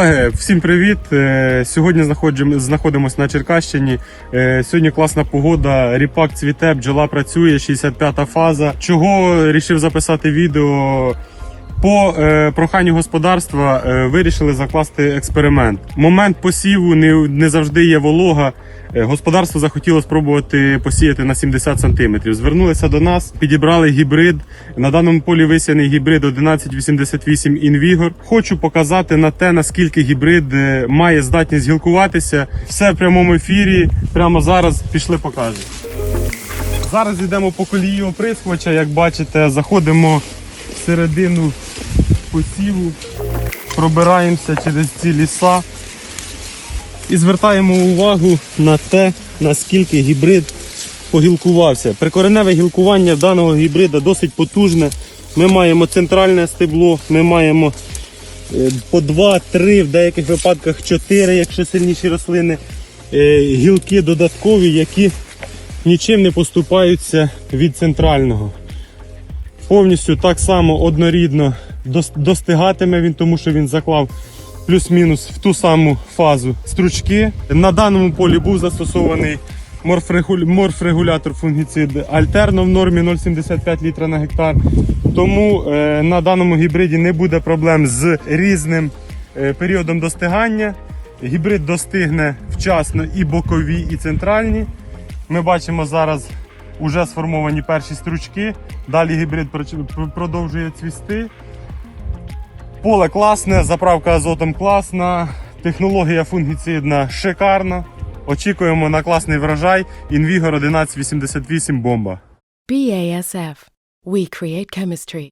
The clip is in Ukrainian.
Колеги, всім привіт! Е, Сьогодні знаходимося на Черкащині. Е, Сьогодні класна погода, ріпак цвіте, бджола працює, 65-та фаза. Чого рішив записати відео? По е, проханню господарства вирішили закласти експеримент. Момент посіву не, не завжди є волога. Е, Господарство захотіло спробувати посіяти на 70 см. Звернулися до нас, підібрали гібрид. На даному полі висяний гібрид 1188 Invigor. Хочу показати на те, наскільки гібрид е, має здатність гілкуватися. Все в прямому ефірі. Прямо зараз пішли покажемо. Зараз йдемо по колії оприскувача. Як бачите, заходимо всередину посіву, пробираємося через ці ліса і звертаємо увагу на те, наскільки гібрид погілкувався. Прикореневе гілкування даного гібрида досить потужне. Ми маємо центральне стебло, ми маємо е, по 2-3, в деяких випадках 4, якщо сильніші рослини. Е, Гілки додаткові, які нічим не поступаються від центрального. Повністю так само однорідно достигатиме він, тому що він заклав плюс-мінус в ту саму фазу стручки. На даному полі був застосований морфрегулятор фунгіцид альтерно в нормі 0,75 літра на гектар. Тому е, на даному гібриді не буде проблем з різним е, періодом достигання. Гібрид достигне вчасно і бокові, і центральні. Ми бачимо зараз уже сформовані перші стручки. Далі гібрид продовжує цвісти. Поле класне, заправка азотом класна, технологія фунгіцидна шикарна. Очікуємо на класний врожай. Інвігор 1188 бомба. BASF. We create chemistry.